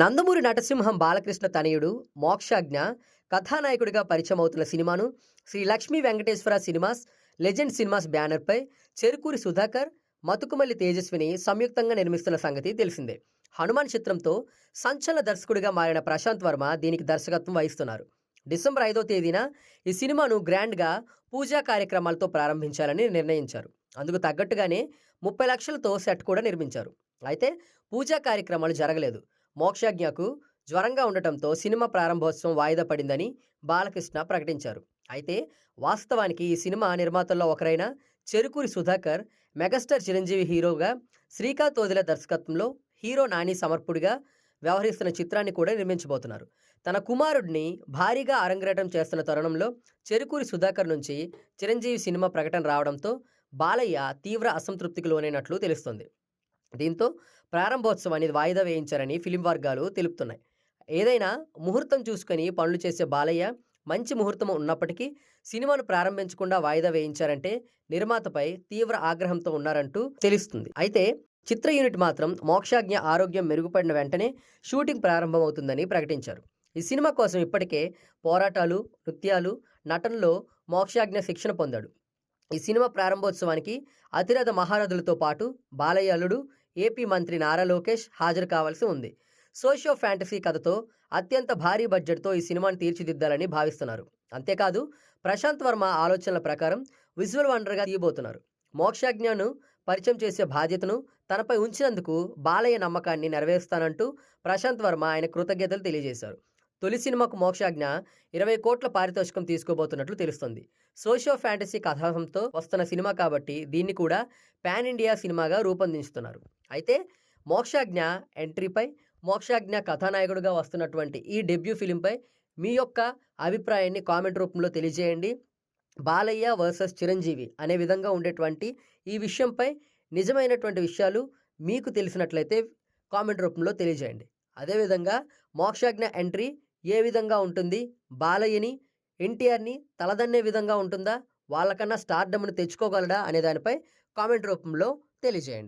నందమూరి నటసింహం బాలకృష్ణ తనయుడు మోక్షాజ్ఞ కథానాయకుడిగా పరిచయం అవుతున్న సినిమాను Shri Lakshmi Venkateswara Cinemas Legend Cinemas బ్యానర్పై చెరుకూరి సుధాకర్ మతుకుమల్లి తేజస్విని సంయుక్తంగా నిర్మిస్తున్న సంగతి తెలిసిందే. హనుమాన్ చిత్రంతో సంచలన దర్శకుడిగా మారిన ప్రశాంత్ వర్మ దీనికి దర్శకత్వం వహిస్తున్నారు. డిసెంబర్ ఐదో తేదీన ఈ సినిమాను గ్రాండ్గా పూజా కార్యక్రమాలతో ప్రారంభించాలని నిర్ణయించారు. అందుకు తగ్గట్టుగానే ముప్పై లక్షలతో సెట్ కూడా నిర్మించారు. అయితే పూజా కార్యక్రమాలు జరగలేదు. మోక్షజ్ఞకు జ్వరంగా ఉండటంతో సినిమా ప్రారంభోత్సవం వాయిదా పడిందని బాలకృష్ణ ప్రకటించారు. అయితే వాస్తవానికి ఈ సినిమా నిర్మాతల్లో ఒకరైన చెరుకూరి సుధాకర్ మెగాస్టార్ చిరంజీవి హీరోగా శ్రీకాంత్ వదిల దర్శకత్వంలో హీరో నాని సమర్పుడిగా వ్యవహరిస్తున్న చిత్రాన్ని కూడా నిర్మించబోతున్నారు. తన కుమారుడిని భారీగా అరంగేటం చేస్తున్న తరుణంలో చెరుకూరి సుధాకర్ నుంచి చిరంజీవి సినిమా ప్రకటన రావడంతో బాలయ్య తీవ్ర అసంతృప్తికి లోనైనట్లు తెలుస్తుంది. దీంతో ప్రారంభోత్సవాన్ని వాయిదా వేయించారని ఫిలిం వర్గాలు తెలుపుతున్నాయి. ఏదైనా ముహూర్తం చూసుకొని పనులు చేసే బాలయ్య మంచి ముహూర్తం ఉన్నప్పటికీ సినిమాను ప్రారంభించకుండా వాయిదా వేయించారంటే నిర్మాతపై తీవ్ర ఆగ్రహంతో ఉన్నారంటూ తెలుస్తుంది. అయితే చిత్ర యూనిట్ మాత్రం మోక్షాజ్ఞ ఆరోగ్యం మెరుగుపడిన వెంటనే షూటింగ్ ప్రారంభమవుతుందని ప్రకటించారు. ఈ సినిమా కోసం ఇప్పటికే పోరాటాలు నృత్యాలు నటనలో మోక్షాజ్ఞ శిక్షణ పొందాడు. ఈ సినిమా ప్రారంభోత్సవానికి అతిరథ మహారథులతో పాటు బాలయ్య అల్లుడు ఏపీ మంత్రి నారా లోకేష్ హాజరు కావాల్సి ఉంది. సోషియో ఫ్యాంటసీ కథతో అత్యంత భారీ బడ్జెట్తో ఈ సినిమాను తీర్చిదిద్దాలని భావిస్తున్నారు. అంతేకాదు ప్రశాంత్ వర్మ ఆలోచనల ప్రకారం విజువల్ వండర్గా తీయబోతున్నారు. మోక్షాజ్ఞను పరిచయం చేసే బాధ్యతను తనపై ఉంచినందుకు బాలయ్య నమ్మకాన్ని నెరవేరుస్తానంటూ ప్రశాంత్ వర్మ ఆయన కృతజ్ఞతలు తెలియజేశారు. తొలి సినిమాకు మోక్షాజ్ఞ ఇరవై కోట్ల పారితోషికం తీసుకోబోతున్నట్లు తెలుస్తుంది. సోషియో ఫ్యాంటసీ కథాంశంతో వస్తున్న సినిమా కాబట్టి దీన్ని కూడా పాన్ ఇండియా సినిమాగా రూపొందించుతున్నారు అయితే మోక్షాజ్ఞ ఎంట్రీపై మోక్షాజ్ఞ కథానాయకుడిగా వస్తున్నటువంటి ఈ డెబ్యూ ఫిలింపై మీ యొక్క అభిప్రాయాన్ని కామెంట్ రూపంలో తెలియజేయండి. బాలయ్య వర్సెస్ చిరంజీవి అనే విధంగా ఉండేటువంటి ఈ విషయంపై నిజమైనటువంటి విషయాలు మీకు తెలిసినట్లయితే కామెంట్ రూపంలో తెలియజేయండి. అదేవిధంగా మోక్షాజ్ఞ ఎంట్రీ ఏ విధంగా ఉంటుంది? బాలయ్యని ఎన్టీఆర్ని తలదన్నే విధంగా ఉంటుందా? వాళ్ళకన్నా స్టార్డమ్ను తెచ్చుకోగలడా? అనే దానిపై కామెంట్ రూపంలో తెలియజేయండి.